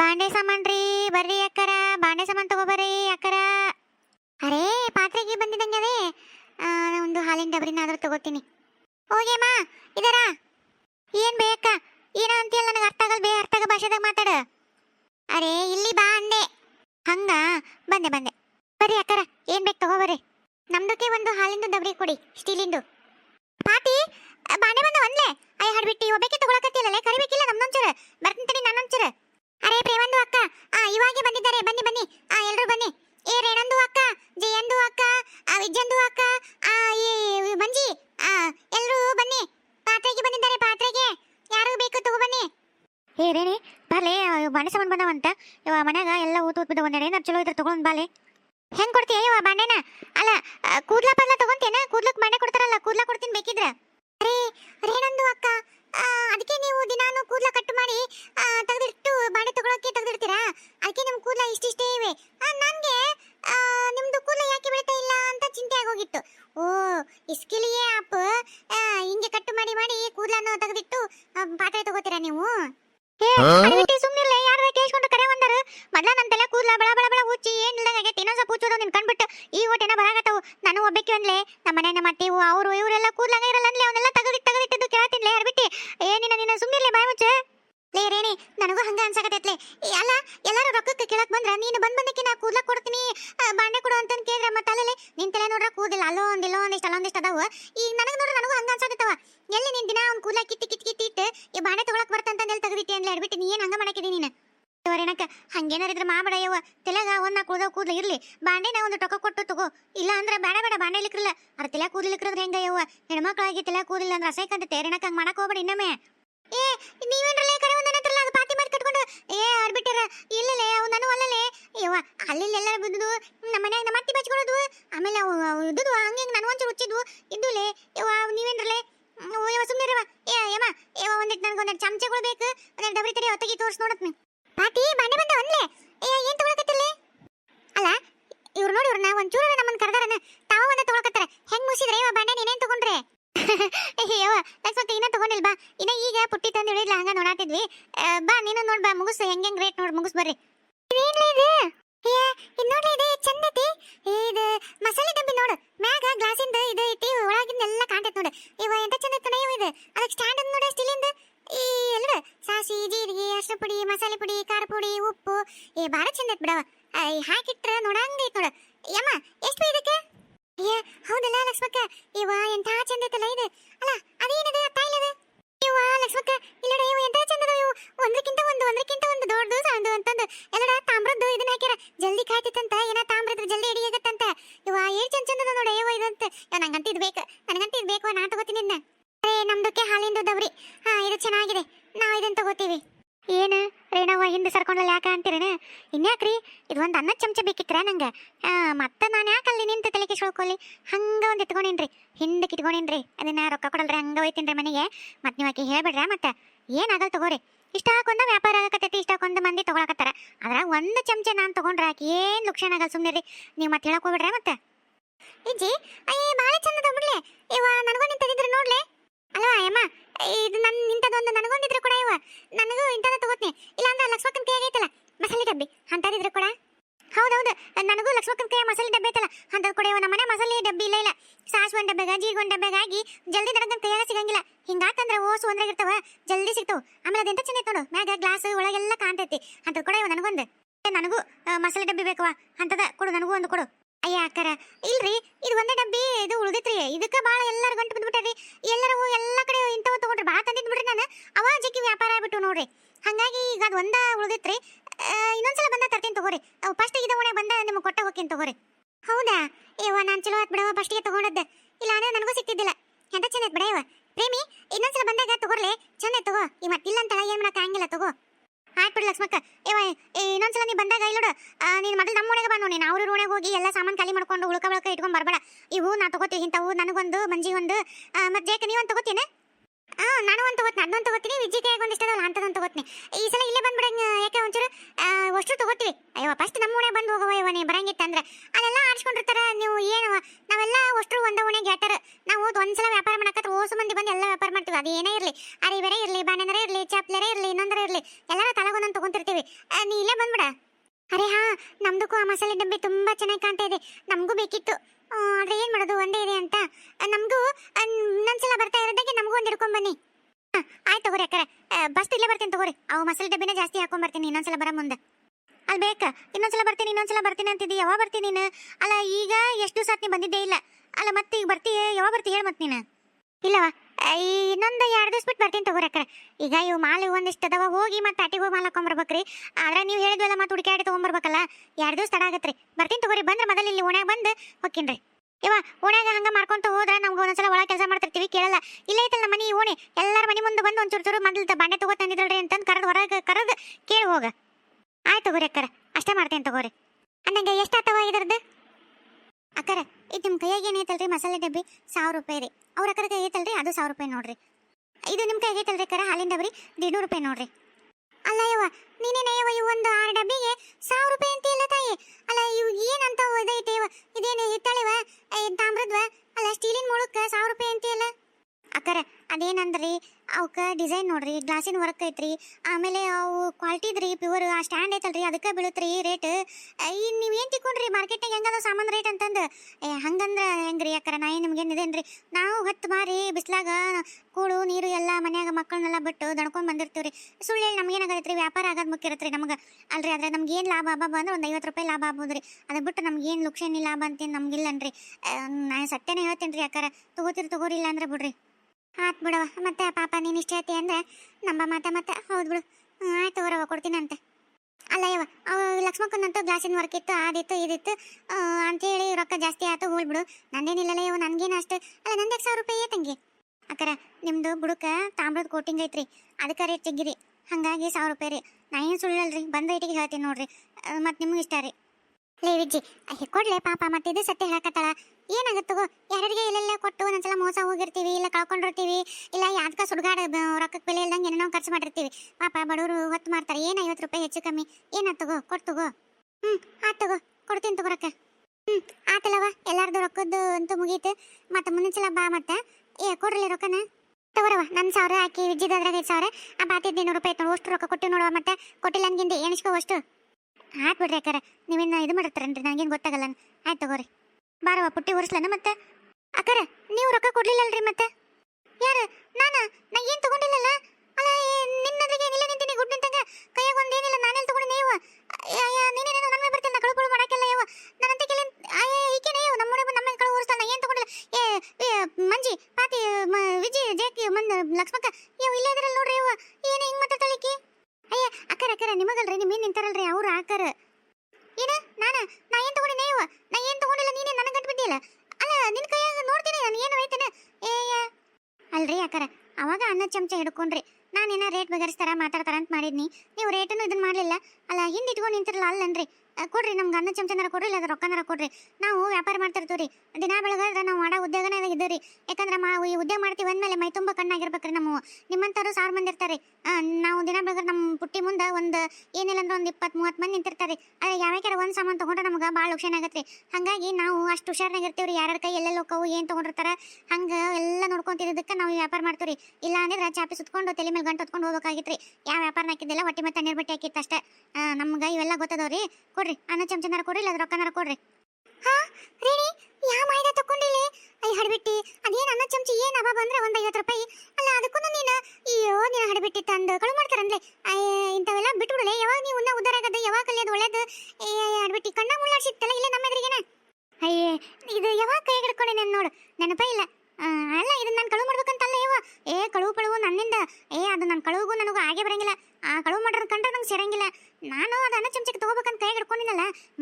ಬಾಂಡೆ ಸಾಮಾನ್ ರೀ, ಬರ್ರಿ ಅಕ್ಕರ. ಬಾಂಡೆ ಸಾಮಾನ್ ತಗೋಬರ್ರಿ ಅಕ್ಕರ. ಅರೇ, ಪಾತ್ರೆಗೆ ಬಂದಿದ್ದಂಗೆ ಅದೇ. ಒಂದು ಹಾಲಿನ ಡಬ್ರಿನಾದ್ರೂ ತಗೋತೀನಿ. ಹೋಗೇಮ್ಮ ಇದರ? ಏನ್ ಬೇಕ ಏನ ಅಂತೀಯಲ್ಲ, ನನಗೆ ಅರ್ಥ ಆಗಲ್ಲ ಬೇ, ಅರ್ಥ ಆಗ ಭಾಷೆದಾಗ ಮಾತಾಡ. ಅರೇ, ಇಲ್ಲಿ ಬಾ ಅಂದೆ. ಹಂಗ? ಬಂದೆ ಬಂದೆ. ಬರ್ರಿ ಅಕ್ಕರ, ಏನ್ ಬೇಕು ತಗೋಬರ್ರಿ ನಮ್ದಕ್ಕೆ ಒಂದು ಹಾಲಿಂದು ಡಬ್ರಿ ಕೊಡಿ, ಸ್ಟೀಲಿಂದು. ಪಾತಿ, ಬಾಂಡೆ ಬಂದ ಒಂದ್ಲೆ ಅಯ್ಯ, ಹಡ್ಬಿಟ್ಟು ಒಬ್ಬಕ್ಕೆ ತಗೊಳಕತ್ತಿಲ್ಲ ಕರಿಬೇಕಿಲ್ಲ ಬರ್ತೀನಿ ನಾನೊಂಚೂರ. ಅರೇ ಪ್ರೇಮಂದು ಅಕ್ಕ. ಆ, ಇವಾಗೆ ಬಂದಿದ್ದಾರೆ. ಬನ್ನಿ ಬನ್ನಿ. ಆ ಎಲ್ಲರೂ ಬನ್ನಿ. ಏ, ರೇಣಂದು ಅಕ್ಕ, ಜಯಂದು ಅಕ್ಕ, ಆ, ವಿಜ್ಜಂದು ಅಕ್ಕ, ಆ, ಈ, ಮಂಜಿ, ಆ ಎಲ್ಲರೂ ಬನ್ನಿ. ಪಾತ್ರೆಗೆ ಬಂದಿದ್ದಾರೆ, ಪಾತ್ರೆಗೆ. ಯಾರು ಬೇಕು, ತಗೋ ಬನ್ನಿ. ಏ, ರೇಣಿ ಬಾಲೆ ಬಾಂಡೆ ಸಾಮಾನು ಬಂದವಂತ ಇವ ಮನ್ಯಾಗ ಎಲ್ಲ ಊತ ಊತ್ ಬಿದ್ದ ಒಂದೆರಡು ಏನಾರು ಚಲೋ ಇದ್ರೆ ತಗೊಂಡ್ ಬಾಲೆ ಹೆಂಗೆ ಕೊಡ್ತೀಯ ಇವ ಬಾಂಡೆನ ಅಲ್ಲ ಕೂದ್ಲ ಪಲ್ಲ ತಗೊಂತೇನ? ಕೂದ್ಲಕ್ ಬಾಂಡೆ ಕೊಡ್ತಾರಲ್ಲ, ಕೂದ್ಲ ಕೊಡ್ತೀನಿ ಬೇಕಿದ್ರ? ಯಾರು ಕೇಳ್ಕೊಂಡು ಕರೆ ಬಂದರು? ಮೊದ್ಲ ನನ್ನ ತಲೆ ಕೂದ್ಲ ಬಳ ಬಳ ಬಳ ಹುಚ್ಚಿ ಏನಿಲ್ಲ ಆಗೈತಿ ಇನ್ನೊಂದ್ ಸ್ವಲ್ಪ ಹುಚ್ಚೋದು ನಿನ್ ಕಣ್ಬಿಟ್ಟು ಈ ಹೊಟ್ಟೆನ ಬರಾಕತ್ತಾವು. ನಾನು ಒಬ್ಬಕ್ಕೆ ಒಂದ್ಲೆ ನಮ್ಮ ಮನೆ ನಮ್ಮ ಅತ್ತೆ ಅವರು ಇವರೆಲ್ಲ ಕೂದ್ಲಂಗ ಇರಲ್ಲ ಅನ್ಲೆ ಅವನ್ನೆಲ್ಲ ತಗದಿಟ್ಟು ತೆಗೆದಿಟ್ಟು ಕೇಳ್ತಿನ್ಲೆ ಹರ್ಬಿಟ್ಟಿ ಏನಿನ ನಿನ್ನ ಸುಮ್ನಿರ್ಲೆ ಬಾಯ್ ಮುಚ್ಚ. ಲೇ ರೇಣಿ ನನಗೂ ಹಂಗ ಅನ್ಸಕತೈತ್ಲೆ ಈ ಅಲ್ಲ ಎಲ್ಲಾರು ರೊಕ್ಕಕ್ಕೆ ಕೇಳಕ್ ಬಂದ್ರ? ನೀನು ಬಂದ್ ಬಂದಕ್ಕೆ ನಾ ಕೂದ್ಲ ಕೊಡ್ತೀನಿ ಬಾಂಡೆ ಕೊಡು ಅಂತ ಮತ್ತೆ ಅಲ್ಲೇ ನಿನ್ ತಲೆ ನೋಡ್ರ ಕೂದಿಲ್ಲ ಅಲ್ಲೋ ಒಂದ್ ಇಲ್ಲೋ ಒಂದಿಷ್ಟು ಅಲ್ಲೊಂದಿಷ್ಟು ಅದಾವ. ಈ ನನಗೆ ನೋಡ್ರ ನನಗೂ ಹಂಗ ಅನ್ಸಕತ್ತವ. ಎಲ್ಲಿ ನಿನ್ ದಿನ ಅವ್ನ ಕೂದಲ ಕಿತ್ತಿ ಕಿತ್ತಿ ಕಿತ್ತಿ ಇಟ್ಟು, ಈ ಬಾಂಡೆ ತಗೊಳಕ್ ಬರ್ತಂತ ಎಲ್ಲಿ ತೆಗ್ದಿಟ್ಟಿ ಅನ್ಲಿ ಅಡ್ಬಿಟ್ಟು ನೀ ಏನ್ ಹಂಗ ಮಾಡಕಿದಿ ನೀನು? ರೇಣಕ್ಕ ಹಂಗೇನಾರಿದ್ರೆ ಮಾಬೇಡ ಯವ್ವ ಒಂದ್ ನಾ ಕೂದ ಕೂದ್ಲ ಇರ್ಲಿ. ಬಾಂಡೆನ ಒಂದು ಟೊಕ ಕೊಟ್ಟು ತಗೋ. ಇಲ್ಲ ಅಂದ್ರೆ ಬೇಡ ಬೇಡ ಬಾಂಡೆ ಇಲ್ಲಿಕ್ರಲ್ಲ ಅದ್ರ ತಲೆ ಕೂದಲಿಕ್ರದ್ರೆ ಹೆಂಗ ಯವ್ವ ಹೆಣ್ಮಕ್ಳಾಗಿ ತಲೆ ಕೂದಿಲ್ಲ ಅಂದ್ರೆ ಅಸೈಕಂತ ರೇಣಕ್ಕ ಹಂಗ ಮಾಡಕ್ ಹೋಗ್ಬೇಡಿ ಇನ್ನೊಮ್ಮೆ. ಏ, ನೀವೇನ್ರಲ್ಲೇ ಕರೆ ಒಂದ್ ಹತ್ರಲ್ಲ ಅದು ಪಾತಿ ಮಾಡಿ ಕಟ್ಕೊಂಡು ಏ, ಆಡ್ಬಿಟ್ಟಿರ? ಇಲ್ಲಲೇ, ಅವು ನಾನು ಅಲ್ಲಲೇ. ಯವ್ವ, ಅಲ್ಲಿಲ್ಲ ಎಲ್ಲ ಬಿದ್ದು, ನಮ್ಮ ಮನ್ಯಾಗ ನಮ್ಮ ಅತ್ತಿ ಬಚ್ಕೊಳ್ಳೋದು ಆಮೇಲೆ ಅವು ಅವು ಇದ್ದುದು, ಹಂಗೆ ನಾನು ಒಂಚೂರು ಹುಚ್ಚಿದ್ವು. ಇದ್ದುಲೇ, ಯವ್ವ ನೀವೇನ್ರಲ್ಲೇ ಯವ್ವ ಸುಮ್ಮನಿರವ ಏ, ಯಮ್ಮ, ಯವ್ವ ಒಂದಿಟ್ಟು ನನಗೆ ಒಂದೆರಡು ಚಮಚಗಳು ಬೇಕು ಒಂದೆರಡು ಡಬ್ರಿ ತಡಿ, ಹೊತ್ತಗಿ ತೋರ್ಸ್ ನೋಡತ್ನಿ ಪಾಟಿ ಬಾಂಡೆ ಬಂದ ಒಂದ್ಲೆ ಏ, ಏನ್ ಅಲ್ಲ, ಇವ್ರು ನೋಡಿ ಇವ್ರನ್ನ ಒಂಚೂರು ನಮ್ಮನ್ನ ಕರ್ದಾರನ. ತಾವ ಒಂದ ತಗೊಳಕತ್ತಾರ. ಹೆಂಗ್ ಮುಗಿಸಿದ್ರೆ ಇವ ಬಾಂಡೆ ನೀನೇನ್ ತಗೊಂಡ್ರೆ? ಯವ್ವ ನಾನು ಸ್ವಲ್ಪ ಇನ್ನ ತಗೊಂಡಿಲ್ ಬಾ. ಇನ್ನ ಈಗ ಪುಟ್ಟಿ ತಂದು ಹಿಡಿದ್ಲ ಹಂಗ ನೋಡಾತಿದ್ವಿ. ಬಾ, ನೀನು ನೋಡ್ ಬಾ, ಮುಗಿಸ್, ಹೆಂಗ್ ರೇಟ್ ನೋಡ್ ಮುಗಿಸ್ ಬರ್ರಿ ಇದು ಏ ಇದು ನೋಡ್ಲಿ ಇದು ಚಂದ ಐತಿ ಇದು ಮಸಾಲೆ ಡಬ್ಬಿ ನೋಡು ಮ್ಯಾಗ ಗ್ಲಾಸಿಂದ ಇದು ಐತಿ ಒಳಗಿಂದ ಎಲ್ಲ ಕಾಣ್ತೈತಿ ನೋಡು ಇವ ಎಂತ ಚಂದ ಐತನ ಇವ ಇದು ಅದಕ್ಕೆ ಸ್ಟ್ಯಾಂಡ್ ಅದ ನೋಡು ಸ್ಟೀಲಿಂದ ಈ ಎಲ್ಲ ಸಾಸಿ ಜೀರಿಗೆ ಅರ್ಶಿನ ಪುಡಿ ಮಸಾಲೆ ಪುಡಿ ಖಾರ ಪುಡಿ ಉಪ್ಪು ಏ ಭಾಳ ಚಂದ ಐತಿ ಬಿಡವ ಆ, ಈ ಹಾಕಿಟ್ರ ನೋಡಂಗ ಐತಿ ನೋಡು ಯಮ್ಮ ಎಷ್ಟು ಇದಕ್ಕೆ ಏ ಹೌದಲ್ಲ ಲಕ್ಷ್ಮಕ್ಕ? ಇವ ಎಂತ ಚಂದ ಐತಲ್ಲ ಇದು. ಅಲ್ಲ, ಅದೇನಿದೆ? ತಾಯಿಲದ ಇವ ಲಕ್ಷ್ಮಕ್ಕ, ಇಲ್ಲಡ ಇವ ಎಂತ ಚಂದದ ಇವು? ಒಂದಕ್ಕಿಂತ ಒಂದು ಒಂದಕ್ಕಿಂತ ಒಂದು ದೊಡ್ಡದು ಸಣ್ಣದು ಅಂತಂದು. ಎಲ್ಲಡ ತಾಮ್ರದ್ದು ಇದನ್ನ ಹಾಕ್ಯಾರ. ಜಲ್ದಿ ಕಾಯ್ತಿತ್ತಂತ? ಏನ ತಾಮ್ರದ್ದು ಜಲ್ದಿ ಅಡಿಗೆ ಆಗತ್ತಂತ? ಇವ ಏನ್ ಚಂದ ಚಂದದ ನೋಡ ಇವ ಇದಂತ. ಇವ ನಂಗಂತ ಇದು ಬೇಕು. ನನಗಂತ ಇದು ಬೇಕು ನಾ ತಗೋತೀನಿ ಇದನ್ನ ಅರೇ ನಮ್ದಕ್ಕೆ ಹಾಲಿಂದು ದವ್ರಿ ಹಾ ಇದು ಚೆನ್ನಾಗಿದೆ ನಾವ್ ಇದನ್ನ ತಗೋತೀವಿ ಏನು ರೇಣವ್ವ ಹಿಂದೆ ಸರ್ಕೊಂಡಲ್ಲ ಯಾಕ ಅಂತೀರೇನೆ? ಇನ್ಯಾಕ್ರಿ? ಇದು ಒಂದು ಅನ್ನದ ಚಮಚ ಬೇಕಿತ್ರ ನಂಗೆ? ಮತ್ತೆ ನಾನು ಯಾಕೆ ಅಲ್ಲಿ ನಿಂತು ತಲೆ ಕೆಸ್ಕೊಳ್ಕೊಳ್ಳಿ ಹಂಗೆ ಒಂದು ಎತ್ಕೊಂಡೇನ್ರಿ. ಹಿಂದಕ್ಕೆ ಇಟ್ಕೊಂಡೇನ್ರಿ ಅದನ್ನ ರೊಕ್ಕ ಕೊಡಲ್ರಿ, ಹಂಗೆ ಹೋಯ್ತೀನಿ ಮನೆಗೆ. ಮತ್ತೆ ನೀವು ಆಕೆ ಹೇಳ್ಬಿಡ್ರ ಮತ್ತೆ? ಏನಾಗಲ್ಲ ತಗೋರಿ? ಇಷ್ಟ ಹಾಕೊಂಡ ವ್ಯಾಪಾರ ಆಗಕತ್ತೈತಿ, ಇಷ್ಟ ಹಾಕೊಂಡ ಮಂದಿ ತಗೊಳಕತ್ತಾರ. ಅದ್ರಾಗ ಒಂದು ಚಮಚ ನಾನು ತೊಗೊಂಡ್ರೆ ಆಕೆ ಏನು ಲುಕ್ಷಣ ಆಗಲ್ಲ ಸುಮ್ಮನೆ ರೀ ನೀವು ಮತ್ತೆ ಹೇಳಕ್ ಹೋಗ್ಬಿಡ್ರೆ ಮತ್ತೆ? ಇಜ್ಜಿ ಅಯ್ಯ ಭಾಳ ಚಂದ ಬಿಡ್ಲೆ ಇವ ನನಗೊಂದು ನಿಂತಿದ್ರೆ ನೋಡ್ಲೆ. ಅಲ್ವಾ ಅಯ್ಯಮ್ಮ ಇದು ನನ್ನ ನಿಂತದೊಂದು ನನಗೊಂದಿದ್ರು ಕೂಡ ಇವ ನನಗೂ ಇಂಥದ್ದು ತಗೋತೀನಿ. ಇಲ್ಲಾಂದ್ರೆ ಲಕ್ಷ್ಮಕ್ಕನ ಕೈ ಆಗೈತಲ್ಲ ಮಸಾಲೆ ಡಬ್ಬಿ. ಅಂಥದ್ದಿದ್ರು ಕೂಡ. ಹೌದೌದು, ನನಗೂ ಲಕ್ಷ್ಮಕ್ಕನ ಕೈ ಮಸಾಲೆ ಡಬ್ಬಿ ಐತಲ್ಲ, ಅಂಥದ್ದು ಕೂಡ ಇವ ನಮ್ಮನೆ ಮಸಾಲೆ ಡಬ್ಬಿ ಇಲ್ಲ ಇಲ್ಲ. ಸಾಸ್ ಒಂದ್ ಡಬ್ಬೆಗ ಜೀರಿಗೆ ಒಂದು ಡಬ್ಬೆಗ ಆಗಿ ಜಲ್ದಿ ನನಗಂತ ಕೈಯಾಗ ಸಿಗಂಗಿಲ್ಲ. ಹಿಂಗಾತಂದ್ರೆ ಓಸು ಇರ್ತಾವ ಜಲ್ದಿ ಸಿಗ್ತಾವ. ಆಮೇಲೆ ಅದೆಂತ ಚೆನ್ನ ನೋಡು, ಮ್ಯಾಗ ಗ್ಲಾಸ್ ಒಳಗೆಲ್ಲ ಕಾಣ್ತೈತಿ. ಅಂಥದ್ದು ಕೂಡ ಇವ ನನಗೊಂದು. ನನಗೂ ಮಸಾಲೆ ಡಬ್ಬಿ ಬೇಕವ ಅಂತದ ಕೊಡು, ನನಗೂ ಒಂದು ಕೊಡು. ಅಯ್ಯ ಅಕ್ಕರ, ಇಲ್ರಿ, ಇದು ಒಂದೇ ಡಬ್ಬಿ, ಇದು ಉಳಿದೈತ್ರಿ. ಇದಕ್ಕ ಭಾಳ ಎಲ್ಲರ ಗಂಟು ಬಿದ್ಬಿಟ್ಟಾರಿ. ಎಲ್ಲರೂ ಎಲ್ಲ ಕಡೆ ಇಂಥವು ತಗೊಂಡ್ರಿ ಭಾಳ ತಂದಿದ್ ಬಿಡ್ರಿ ನಾನು ಅವ ಜಗ್ಗಿ ವ್ಯಾಪಾರ ಆಗ್ಬಿಟ್ಟು ನೋಡ್ರಿ ಹಂಗಾಗಿ ಈಗ ಅದು ಒಂದ ಉಳ್ದಿತ್ರಿ ಆ, ಇನ್ನೊಂದ್ಸಲ ಬಂದ ತರ್ತೀನಿ ತಗೋರಿ ಅವು ಫಸ್ಟ್ ಇದ ಒಣೆ ಬಂದ ನಿಮ್ಗೆ ಕೊಟ್ಟ ಹೋಗ್ತೀನಿ ತಗೋರಿ ಹೌದಾ ಏವ ನಾನು ಚಲೋ ಆತ್ ಬಿಡವ ಫಸ್ಟಿಗೆ ತಗೊಂಡದ್ದು ಇಲ್ಲ ಅಂದ್ರೆ ನನಗೂ ಸಿಕ್ತಿದ್ದಿಲ್ಲ ಎಂತ ಚಂದ ಐತ್ ಬಿಡ ಇವ ಪ್ರೇಮಿ ಇನ್ನೊಂದ್ಸಲ ಬಂದಾಗ ತಗೋರ್ಲೆ ಚಂದ ಐತ್ ತಗೋ ಈ ಮತ್ತಿಲ್ಲ ಅಂತಲ್ಲ ಏನ್ ಮಾಡಕ್ ಹಂಗಿಲ್ಲ ತಗೋ ಆಯ್ತು ಬಿಡು ಲಕ್ಷ್ಮಕ್ಕ ಏವ ಇನ್ನೊಂದ್ಸಲ ನೀ ಬಂದಾಗ ಇಲ್ಲ ನೋಡು. ನೀನು ಮೊದಲು ನಮ್ಮ ಮನೆಗೆ ಬಂದು ನೀನು. ಅವ್ರ ಓಣೆಗೆ ಹೋಗಿ ಎಲ್ಲ ಸಾಮಾನು ಖಾಲಿ ಮಾಡ್ಕೊಂಡು ಉಳ್ಕ ಬಳಕ ಇಟ್ಕೊಂಡು ಬರಬೇಡ. ಇವು ನಾ ತಗೋತೀವಿ, ಇಂಥವು ನನಗೊಂದು ಮಂಜಿ ಒಂದು. ಮತ್ತೆ ಜೇಕ ನೀವೊಂದು ತಗೋತೀನಿ ಹಾ ನಾನು ಒಂದು ತಗೋತೀನಿ ಅದೊಂದು ತಗೋತೀನಿ ವಿಜ್ಜಿ ಕೈಯಾಗ ಒಂದಿಷ್ಟು ಅದಾವಲ್ಲ ಅಂಥದ್ದೊಂದು ತಗೋತೀನಿ. ಈ ಸಲ ಇಲ್ಲೇ ಬಂದ್ಬಿಡಂಗ ಯಾಕೆ ಒಂಚೂರು? ಅಷ್ಟು ತಗೋತೀವಿ. ಅಯ್ಯೋ ಫಸ್ಟ್ ನಮ್ಮ ಓಣೆ ಬಂದು ಹೋಗವ ಇವ ನೀ ಬರಂಗಿತ್ತಂದ್ರೆ. ಅಲ್ಲೆಲ್ಲ ಆಡ್ಸ್ಕೊಂಡಿರ್ತಾರ ನೀವು ಏನು ನಾವೆಲ್ಲ ಅಷ್ಟರು ಒಂದ ಓಣೆ ಗ್ಯಾಟರ್ ನಾವು ಒಂದ್ಸಲ ವ್ಯಾಪಾರ ಮಾಡಕತ್ರ ಓಸು ಮಂದಿ ಬಂದು ಎಲ್ಲ ವ್ಯಾಪಾರ ಮಾಡ್ತೀವಿ. ಅದು ಏನೇ ಇರಲಿ ಅರಿಬೇರೆ ಇರಲಿ ಬಾಣಂದ್ರೆ ಇರಲಿ ಚಪ್ಲರೆ ಇರಲಿ ಇನ್ನೊಂದರ ಇರಲಿ ಎಲ್ಲರ ತಲಗೊಂದೊಂದು ತಗೊಂತಿರ್ತೀವಿ. ನೀ ಇಲ್ಲೇ ಬಂದ್ಬಿಡ. ಅರೆ ಹಾ ನಮ್ದಕ್ಕೂ ಆ ಮಸಾಲೆ ಡಬ್ಬಿ ತುಂಬಾ ಚೆನ್ನಾಗಿ ಕಾಣ್ತಾ ಇದೆ. ನಮಗೂ ಬೇಕಿತ್ತು. ಆದರೆ ಏನು ಮಾಡೋದು ಒಂದೇ ಇದೆ ಅಂತ. ನಮಗೂ ಇನ್ನೊಂದ್ಸಲ ಬರ್ತಾ ಇರೋದಕ್ಕೆ ನಮಗೂ ಒಂದು ಹಿಡ್ಕೊಂಡ್ ಬನ್ನಿ. ಆ, ಆಯ್ತು ತಗೋರಿ ಅಕ್ಕರೆ. ಬಸ್ ಇಲ್ಲೇ ಬರ್ತೀನಿ ತಗೋರಿ. ಅವು ಮಸಾಲೆ ಡಬ್ಬಿನ ಜಾಸ್ತಿ ಹಾಕೊಂಡ್ಬರ್ತೀನಿ ಇನ್ನೊಂದ್ಸಲ ಬರೋ ಮುಂದೆ. ಅಲ್ಲಿ ಬೇಕಾ, ಇನ್ನೊಂದ್ಸಲ ಬರ್ತೀನಿ ಇನ್ನೊಂದ್ಸಲ ಬರ್ತೀನಿ ಅಂತಿದ್ದಿ, ಯಾವಾಗ ಬರ್ತೀನಿ ನೀನು? ಅಲ್ಲ, ಈಗ ಎಷ್ಟು ದಿವಸ ನೀ ಬಂದಿದ್ದೇ ಇಲ್ಲ. ಅಲ್ಲ, ಮತ್ತೆ ಈಗ ಬರ್ತೀಯ? ಯಾವಾಗ ಬರ್ತೀಯ ಹೇಳಿ ಮತ್ತೆ ನೀನು. ಇಲ್ಲವಾ ಇನ್ನೊಂದು ಎರಡು ದಿವಸ ಬಿಟ್ಟು ಬರ್ತೀನಿ ತಗೋರಿ ಅಕ್ಕರೆ ಈಗ ಇವು ಮಾಲ್ ಒಂದಿಷ್ಟು ಅದಾವ, ಹೋಗಿ ಮತ್ತೆ ಅಟ್ಟಿಗೆ ಹೋಗಿ ಮಾಲ್ ಹಾಕೊಂಬರ್ಬೇಕ್ರಿ ಆದ್ರೆ ನೀವು ಹೇಳಿದ್ವಲ್ಲ ಮತ್ತೆ ಹುಡುಕಾಡಿ ತೊಗೊಂಬರ್ಬೇಕಲ್ಲ ಎರಡು ದಿವಸ ತಡ ರೀ ಬರ್ತೀನಿ ತಗೋರಿ, ಬಂದ್ರೆ ಮೊದಲು ಇಲ್ಲಿ ಓಣ್ಯಾಗ ಬಂದು ಹೋಗ್ತೀನಿ ಇವ ಓಣ್ಯಾಗ ಹಂಗೆ ಮಾಡ್ಕೊಂತ ಹೋದ್ರೆ ನಮ್ಗೆ ಒಂದೊಂದ್ಸಲ ಒಳಗೆ ಕೆಲಸ ಮಾಡ್ತಿರ್ತೀವಿ, ಕೇಳಲ್ಲ. ಇಲ್ಲೇ ಐತಲ್ಲ ನಮ್ಮ ಮನೆ, ಓಣಿ. ಎಲ್ಲರ ಮನೆ ಮುಂದೆ ಬಂದು ಒಂಚೂರು ಚೂರು ಮೊದಲು ಬಾಂಡೆ ತಗೋ ತಂದಿದ್ದಲ್ರಿ ಅಂತಂದು ಕರೆದು ಹೊರಗೆ, ಕರೆದು ಕೇಳಿ ಹೋಗ. ಆಯ್ತು ತಗೋರಿ ಅಕ್ಕರ, ಅಷ್ಟೇ ಮಾಡ್ತೇನೆ ತಗೋರಿ. ಅಂದಂಗೆ ಎಷ್ಟು ಆತವ ಇದ್ರದ್ದು? ಅಕ್ಕರ, ಇದು ನಿಮ್ಮ ಕೈಯಾಗ ಏನೈತಲ್ರಿ ಮಸಾಲೆ ಡಬ್ಬಿ? ಸಾವಿರ ರೂಪಾಯಿ ರೀ. ಅವ್ರ ಅಕ್ಕರ ಕೈ ಐತಲ್ರಿ, ಅದು ಸಾವಿರ ರೂಪಾಯಿ ನೋಡ್ರಿ. ಇದು ನಿಮ್ಮ ಕೈಗೆ ಐತಲ್ರಿ ಅಕ್ಕರ, ಹಾಲಿನ ಡಬ್ರಿ ದಿನೂರು ರೂಪಾಯಿ ನೋಡ್ರಿ. ಅಲ್ಲ ಯವ್ವ, ನೀನೇನ ಯವ್ವ, ಇವು ಒಂದು ಆರು ಡಬ್ಬಿಗೆ ಸಾವಿರ ರೂಪಾಯಿ ಅಂತ ಇಲ್ಲ ತಾಯಿ? ಅಲ್ಲ, ಇವು ಏನಂತ ಇದೈತೆ ಇದೇನು ಹಿತ್ತಾಳಿವ ತಾಮ್ರದ್ವ? ಅಲ್ಲ, ಸ್ಟೀಲಿನ ಮುಳುಕ ಸಾವಿರ ರೂಪಾಯಿ ಅಂತೀಯಲ್ಲ ಅಕ್ಕರ ಅದೇನಂದ್ರಿ ಅವಕ್ಕೆ ಡಿಸೈನ್ ನೋಡ್ರಿ ಗ್ಲಾಸಿನ ವರ್ಕ್ ಐತ್ರಿ, ಆಮೇಲೆ ಅವು ಕ್ವಾಲಿಟಿದ್ರಿ ಪ್ಯೂರ್ ಆ ಸ್ಟ್ಯಾಂಡ್ ಐತಲ್ರಿ, ಅದಕ್ಕೆ ಬೀಳುತ್ರಿ ರೇಟ್ ಈ ನೀವು ಏನು ತಿಕ್ಕೊಂಡ್ರಿ ಮಾರ್ಕೆಟ್ನಾಗ ಹೆಂಗದ ಸಾಮಾನು ರೇಟ್ ಅಂತಂದು? ಏ, ಹಂಗಂದ್ರೆ ಹೆಂಗ್ರಿ ಅಕ್ಕರ, ನಾ ಏನು ಇದೇನ್ರಿ? ನಾವು ಹತ್ತು ಮಾರಿ ಬಿಸ್ಲಾಗ ಕೂಳು ನೀರು ಎಲ್ಲ ಮನ್ಯಾಗ ಮಕ್ಕಳನ್ನೆಲ್ಲ ಬಿಟ್ಟು ದಣ್ಕೊಂಡು ಬಂದಿರ್ತೀವಿ ರೀ ಸುಳ್ಳು ಹೇಳಿ ನಮ್ಗೇನಾಗೈತ್ರಿ ವ್ಯಾಪಾರ ಆಗೋದು ಮುಖ್ಯ ಇರತ್ರಿ ನಮ್ಗೆ. ಅಲ್ರಿ ಅದ್ರ ನಮ್ಗೆ ಏನು ಲಾಭ ಹಬ್ಬ ಅಂದ್ರೆ ಒಂದು ಐವತ್ತು ರೂಪಾಯಿ ಲಾಭ ಆಗ್ಬೋದ್ರಿ. ಅದು ಬಿಟ್ಟು ನಮ್ಗೇನು ಲುಕ್ಷೇನಿ ಲಾಭ ಅಂತೇನು ನಮ್ಗಿಲ್ಲನ್ರಿ ನಾನು ಸತ್ಯನೇ ಹೇಳ್ತೇನೆ ರೀ ಅಕ್ಕಾರ, ತಗೋತೀರಿ ತಗೋರಿಲ್ಲ ಅಂದ್ರೆ ಬಿಡ್ರಿ. ಆತ್ ಬಿಡವ ಮತ್ತೆ ಪಾಪ ನೀನು ಇಷ್ಟ ಹೇಳ್ತಿ ಅಂದ್ರೆ ನಮ್ಮ ಮಾತ ಮತ್ತೆ ಹೌದು ಬಿಡು. ಆಯ್ತು ಕೊಡ್ತೀನಿ ಕೊಡ್ತೀನಂತೆ. ಅಲ್ಲ ಯವ ಅವ ಲಕ್ಷ್ಮಕ್ಕನಂತೂ ಗ್ಲಾಸಿನ ವರ್ಕ್ ಇತ್ತು, ಅದಿತ್ತು, ಇದಿತ್ತು. ಅಂತೇಳಿ ರೊಕ್ಕ ಜಾಸ್ತಿ ಆಯ್ತು ಹೋಗ್ಬಿಡು ನಂದೇನಿಲ್ಲಲ್ಲ ಇವ ನನ್ಗೇನು ಅಷ್ಟು. ಅಲ್ಲ ನಂದಕ್ಕೆ ಸಾವಿರ ರೂಪಾಯಿ ತಂಗಿ? ಅಕ್ಕರ, ನಿಮ್ದು ಬುಡಕ ತಾಮ್ರದ ಕೋಟಿಂಗ್ ಐತ್ರಿ. ಅದಕ್ಕೆ ರೇಟ್ ತೆಗಿರಿ ಹಾಗಾಗಿ ಸಾವಿರ ರೂಪಾಯಿ ರೀ. ನಾ ಏನು ಸುಳ್ಳಲ್ರಿ ಬಂದ ರೇಟಿಗೆ ಹೇಳ್ತೀನಿ ನೋಡ್ರಿ. ಮತ್ತು ನಿಮ್ಗೆ ಇಷ್ಟ ರೀ. ಲೇ ವಿಜ್ಜಿ ಕೊಡ್ಲೆ ಪಾಪ ಮತ್ತೆ ಇದು ಸತ್ಯ ಹೇಳಕತ್ತಾಳ. ಏನಾಗತ್ತೋ ಯಾರಿಗೆ ಇಲ್ಲೆಲ್ಲ ಕೊಟ್ಟು ಒಂದ್ಸಲ ಮೋಸ ಹೋಗಿರ್ತೀವಿ, ಇಲ್ಲ ಕಳ್ಕೊಂಡಿರ್ತೀವಿ, ಇಲ್ಲ ಯಾವ್ದಕ್ಕ ಸುಡ್ಗಾಡ ರೊಕ್ಕಕ್ಕೆ ಬೆಲೆ ಇಲ್ದಂಗೆ ಏನೋ ಖರ್ಚು ಮಾಡಿರ್ತೀವಿ. ಪಾಪ ಬಡವರು ಹೊತ್ತು ಮಾಡ್ತಾರೆ ಏನು ಐವತ್ತು ರೂಪಾಯಿ ಹೆಚ್ಚು ಕಮ್ಮಿ? ಏನಾತ್ ತಗೋ ಕೊಟ್ಟು ತಗೋ ಹ್ಞೂ ಆತ್ ತಗೋ ಕೊಡ್ತೀನಿ ತಗೋರಕ್ಕ ಹ್ಞೂ ಆತಲ್ಲವ ಎಲ್ಲಾರ್ದು ರೊಕ್ಕದ್ದು ಅಂತೂ ಮುಗೀತು. ಮತ್ತೆ ಮುಂದಿನ ಸಲ ಬಾ ಮತ್ತೆ. ಏ, ಕೊಡ್ರಲಿ ರೊಕ್ಕನ? ತಗೋರವ ನನ್ನ ಸಾವಿರ ಹಾಕಿ ವಿಜ್ಜಿದಾದ್ರಾಗ ಐದು ಸಾವಿರ. ಆ ಬಾತಿದ್ದು ಇನ್ನೂರು ರೂಪಾಯಿ ಅಷ್ಟು ರೊಕ್ಕ ಕೊಟ್ಟು ನೋಡುವ ಮತ್ತೆ. ಕೊಟ್ಟಿಲ್ಲ ಅನ್ಗಿಂದ ಎಣಿಸ್ಕೋ ಅಷ್ಟು. ಆಯ್ತು ಬಿಡ್ರಿ ಅಕ್ಕಾರ. ನೀವೇನು ಇದು ಮಾಡಿರ್ತಾರೇನ್ರಿ ನನಗೇನು ಗೊತ್ತಾಗಲ್ಲ. ಆಯ್ತು ತಗೋರಿ. ಬಾರವ ಪುಟ್ಟಿ ಒರೆಸ್ಲನ ಮತ್ತೆ? ಅಕ್ಕರ, ನೀವು ರೊಕ್ಕ ಕೊಡ್ಲಿಲ್ಲಲ್ರಿ ಮತ್ತೆ? ಯಾರು? ನಾನ? ನಾ ಏನು ತಗೊಂಡಿಲ್ಲಲ್ಲ? ಅಲ್ಲ ನಿನ್ನ ನಿಲ್ಲ ನಿಂತೀನಿ ಗುಡ್ ನಿಂತಂಗ ಕೈಯಾಗ ಒಂದು ಏನಿಲ್ಲ ನಾನೆಲ್ಲಿ ತಗೊಂಡಿ ನೀವು ನೀನೇನೇನೋ ನಮ್ಮ ಬರ್ತೀನಿ ನಾ ಕಳುಗಳು ಮಾಡಕ್ಕೆಲ್ಲ ಯಾವ ನನ್ನಂತೆ ಕೇಳಿ ಅಯ್ಯ ಈಕೆನೇ ಯಾವ ನಮ್ಮ ಬಂದು ನಮ್ಮ ಕಳು ಓಡಿಸ್ತಾನ ಏನು ತಗೊಂಡಿಲ್ಲ ಏ ಏ, ಮಂಜಿ ಪಾತಿ ಮ, ವಿಜಿ ಜೇಕಿ ಮಂದ ಲಕ್ಷ್ಮಕ್ಕ ಇವ್ ಇಲ್ಲೇ ಇದ್ರಲ್ಲ ನೋಡ್ರಿ ಇವ ಏನು ಹಿಂಗೆ ಮಾತಾಡ್ತಾಳಿಕಿ ಅಯ್ಯ ಅಕ್ಕರ ಅಕ್ಕರ ನಿಮಗಲ್ರಿ ನಿಮ್ಮೇನು ನಿಂತಾರಲ್ರಿ ಅವ್ರು ಆಕರ ಏನ ನಾನ ನಾ ಏನ್ ತಗೊಂಡಿನಿ ಇವ ನಾ ಏನ್ ತಗೊಂಡಿಲ್ಲ ನೀನೇ ಗಂಟು ಅಲ್ಲ, ನಿನ್ ಕೈಯಾಗ ನೋಡ್ತೀನಿ ನಾನು, ಏನು ಐತೇನೆ? ಏ ಅಲ್ರಿ ಅಕ್ಕರ, ಅವಾಗ ಅನ್ನ ಚಮಚ ಹಿಡ್ಕೊಂಡ್ರಿ. ನಾನೇನ ರೇಟ್ ಬಗರಿಸ್ತಾರ ಮಾತಾಡ್ತಾರ ಅಂತ ಮಾಡಿದ್ನಿ. ನೀವು ರೇಟನ್ನು ಇದನ್ನ ಮಾಡಲಿಲ್ಲ. ಅಲ್ಲ, ಹಿಂದಿಟ್ಕೊಂಡು ನಿಂತಿರಲ್ಲ ಅಲ್ಲನ್ರಿ. ಕೊಡ್ರಿ, ನಮ್ಗೆ ಅನ್ನ ಚಮಚನಾರ ಕೊಡ್ರಿ ಇಲ್ಲ ರೊಕ್ಕನಾರ ಕೊಡ್ರಿ. ನಾವು ವ್ಯಾಪಾರ ಮಾಡ್ತಿರ್ತೀವಿ ರೀ ದಿನ ಬೆಳಗಾದ್ರೆ ನಾವು ಮಾಡೋ ಉದ್ಯೋಗನೇ ಇದ್ದೀವಿ ಯಾಕಂದ್ರೆ ಮಾ, ಈ ಉದ್ಯೋಗ ಮಾಡ್ತೀವಿ ಅಂದಮೇಲೆ ಮೈ ತುಂಬ ಕಣ್ಣಾಗಿರ್ಬೇಕ್ರಿ ನಮ್ಮ ನಿಮ್ಮಂಥವ್ರು ಸಾವಿರ ಮಂದಿ ಇರ್ತಾರೆ ನಾವು ದಿನ ಬೆಳಗ್ಗೆ ನಮ್ಮ ಪುಟ್ಟಿ ಮುಂದೆ ಒಂದು ಏನಿಲ್ಲ ಅಂದ್ರೆ ಒಂದು ಇಪ್ಪತ್ತು ಮೂವತ್ತು ಮಂದಿ ನಿಂತಿರ್ತಾರೆ. ಅದೇ ಯಾವ್ಯಾಕಾರ ಒಂದು ಸಾಮಾನು ತೊಗೊಂಡ್ರೆ ನಮ್ಗೆ ಭಾಳ ಹುಷಾರಾಗತ್ತೆ ಹಾಗಾಗಿ ನಾವು ಅಷ್ಟು ಹುಷಾರಾಗಿ ಇರ್ತೀವಿ ರೀ ಯಾರ್ಯಾರ ಕೈ ಎಲ್ಲೆಲ್ಲ ಹೋಗವು ಏನು ತೊಗೊಂಡಿರ್ತಾರೆ, ಹಂಗೆ ಎಲ್ಲ ನೋಡ್ಕೊಂತಿದ್ದಕ್ಕೆ ನಾವು ವ್ಯಾಪಾರ ಮಾಡ್ತೀವಿ ರೀ ಇಲ್ಲ ಅಂದ್ರೆ ಚಾಪಿ ಸುತ್ಕೊಂಡು ತಲೆ ಮೇಲೆ ಗಂಟು ಹೊತ್ಕೊಂಡು ಹೋಗ್ಬೇಕಾಗಿತ್ತು ರೀ ಯಾವ ವ್ಯಾಪಾರ ಹಾಕಿದ್ದಿಲ್ಲ ಹೊಟ್ಟೆ ಮತ್ತೆ ನೀರ್ಬಟ್ಟಿ ಬಟ್ಟೆ ಹಾಕಿತ್ತು ಅಷ್ಟೇ. ನಮ್ಗೆ ಇವೆಲ್ಲ ಗೊತ್ತದವ್ರಿ. ಕೊಡ್ರಿ. ಅನ್ನ ಚಮಚನಾರ ಕೊಡ್ರಿ ಇಲ್ಲ ರೊಕ್ಕನಾರ ಕೊಡ್ರಿ. ಹಾ, ರೇಣಿ ಯಾವ ಮಾಯ್ದ ತಕೊಂಡಿಲ್ಲಿ ಅಯ್ಯ, ಹಡ್ಬಿಟ್ಟಿ, ಅದೇನು ಅನ್ನ ಚಮಚ ಏನು ಅವ ಬಂದ್ರೆ ಒಂದು ರೂಪಾಯಿ? ಅಲ್ಲ ಅದಕ್ಕೂ ನೀನು, ಅಯ್ಯೋ, ನೀನು ಹಡ್ಬಿಟ್ಟಿ ತಂದು ಕಳು ಮಾಡ್ತಾರಂದ್ರೆ ಇಂಥವೆಲ್ಲ ಬಿಟ್ಬಿಡಲೆ, ಯಾವಾಗ ನೀವು ಉನ್ನ ಉದ್ದಾರ ಆಗದ ಯಾವಾಗ ಕಲಿಯೋದು ಒಳ್ಳೇದು? ಏ ಹಡ್ಬಿಟ್ಟಿ, ಕಣ್ಣ ಮುಳ್ಳಾಡ್ಸಿತ್ತಲ್ಲ ಇಲ್ಲ ನಮ್ಮ ಎದುರಿಗೇನ? ಅಯ್ಯೇ, ಇದು ಯಾವಾಗ ಕೈ ಹಿಡ್ಕೊಂಡೆ ನಾನು ನೋಡು, ನೆನಪೇ ಇಲ್ಲ. ಅಲ್ಲ, ಇದನ್ನ ನಾನು ಕಳುವು ಮಾಡ್ಬೇಕಂತಲ್ಲ, ಯವ್ವ. ಏ, ಕಳುವು ಪಳುವು ನನ್ನಿಂದ. ಏ, ಅದು ನನ್ನ ಕಳುವಿಗೂ ನನಗೂ ಆಗೇ ಬರಂಗಿಲ್ಲ. ಆ, ಕಳುವು ಮಾಡೋದ್ ಕಂಡ್ರೆ ನಂಗೆ ಸೇರಂಗಿಲ್ಲ. ನಾನು ಅದನ್ನ ಚಮಚಕ್ಕೆ ತಗೋಬೇಕಂತ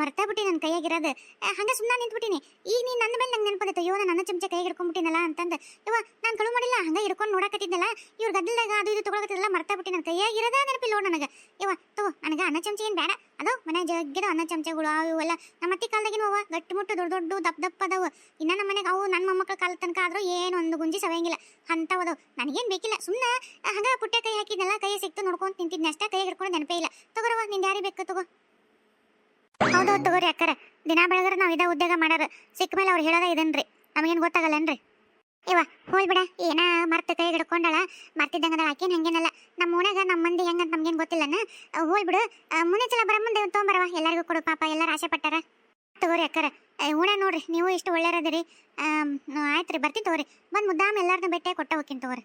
ಮರ್ತಾ ಬಿಟ್ಟಿ ನನ್ನ ಕೈಯಾಗಿರೋದು. ಹಂಗೆ ಸುಮ್ಮನೆ ನಿಂತ್ಬಿಟ್ಟಿನಿ. ಈಗ ನೀನು ನನ್ನ ಮೇಲೆ ನಂಗೆ ನೆನಪದೈತೆ? ಅಯ್ಯೋ ನಾನು ಅನ್ನ ಚಮಚ ಕೈ ಹಿಡ್ಕೊಂಡ್ಬಿಟ್ಟಿನಲ್ಲ ಅಂತಂದು. ಇವ ನಾನು ಕಳು ಮಾಡಿಲ್ಲ, ಹಂಗೆ ಹಿಡ್ಕೊಂಡು ನೋಡಕತ್ತಿದ್ನಲ್ಲ, ಇವ್ರ ಗದ್ದಲ್ದಾಗ ಅದು ಇದು ತಗೊಳಕತ್ತಿಲ್ಲ ಮರ್ತಾ ಬಿಟ್ಟಿ ನನ್ನ ಕೈಯಾಗಿರೋದ ನೆನಪಿಲ್ಲ ನನಗೆ. ಇವ ತಗೋ, ನನಗೆ ಅನ್ನ ಚಮಚ ಏನು ಬೇಡ. ಅದು, ಮನೆ ಜಗ್ಗಿದ ಅನ್ನ ಚಮಚಗಳು ಅವು ಇವೆಲ್ಲ. ನಮ್ಮ ಅತ್ತಿ ಕಾಲದಾಗಿನ ಅವ ಗಟ್ಟಿ ಮುಟ್ಟು ದೊಡ್ಡ ದೊಡ್ಡ ದಪ್ಪ ದಪ್ಪ ಅದಾವ. ಇನ್ನ ನಮ್ಮ ಮನೆಗೆ ಅವು ನನ್ನ ಮೊಮ್ಮಕ್ಳ ಕಾಲ ತನಕ ಆದ್ರೂ ಏನು ಒಂದು ಗುಂಜಿ ಸವೆಯಂಗಿಲ್ಲ. ಅಂಥವದು ನನಗೇನು ಬೇಕಿಲ್ಲ. ಸುಮ್ಮನೆ ಹಂಗ ಪುಟ್ಟ ಕೈ ಹಾಕಿದ್ನಲ್ಲ ಕೈ ಸಿಕ್ತು ನೋಡ್ಕೊಂಡು ನಿಂತಿದ್ನ. ಅಷ್ಟೇ ಕೈ ಹಿಡ್ಕೊಂಡು ನೆನಪೇ ಇಲ್ಲ. ತಗೋರವ ನಿಂದು ಯಾರಿಗೆ ಬೇಕು ತಗೋ. ಹೌದು, ತಗೋರಿ ಅಕ್ಕರ. ದಿನ ಬೆಳಗರ ನಾವು ಇದೇ ಉದ್ಯೋಗ ಮಾಡೋರು. ಸಿಕ್ಕ ಮೇಲೆ ಅವ್ರು ಹೇಳೋದ ಇದನ್ರಿ. ನಮಗೇನು ಗೊತ್ತಾಗಲ್ಲನ್ರಿ? ಇವ, ಹೋಲ್ ಬಿಡ. ಏನ ಮರ್ತ ಕೈ ಹಿಡ್ಕೊಂಡಳ? ಮರ್ತಿದ್ದಂಗ ಆಕೇನು ಹಂಗೇನಲ್ಲ. ನಮ್ಮ ಓಣ್ಯಾಗ ನಮ್ಮ ಮಂದಿ ಹೆಂಗಂತ ನಮ್ಗೇನು ಗೊತ್ತಿಲ್ಲನ? ಹೋಲ್ ಬಿಡು. ಮುಂದೆ ಸಲ ಬರ ಮುಂದೆ ತೊಗೊಂಬರವ. ಎಲ್ಲರಿಗೂ ಕೊಡು ಪಾಪ. ಎಲ್ಲರೂ ಆಸೆ ಪಟ್ಟಾರ. ತಗೋರಿ ಅಕ್ಕರ. ಊಣ ನೋಡ್ರಿ. ನೀವು ಇಷ್ಟು ಒಳ್ಳೆಯರದಿರಿ ಆಯ್ತು ರೀ ಬರ್ತೀನಿ ತಗೋರಿ. ಬಂದು ಮುದ್ದಾಮ ಎಲ್ಲಾರ್ದು ಭೇಟಿಯಾಗಿ ಕೊಟ್ಟ ಹೋಗ್ತೀನಿ ತಗೋರಿ.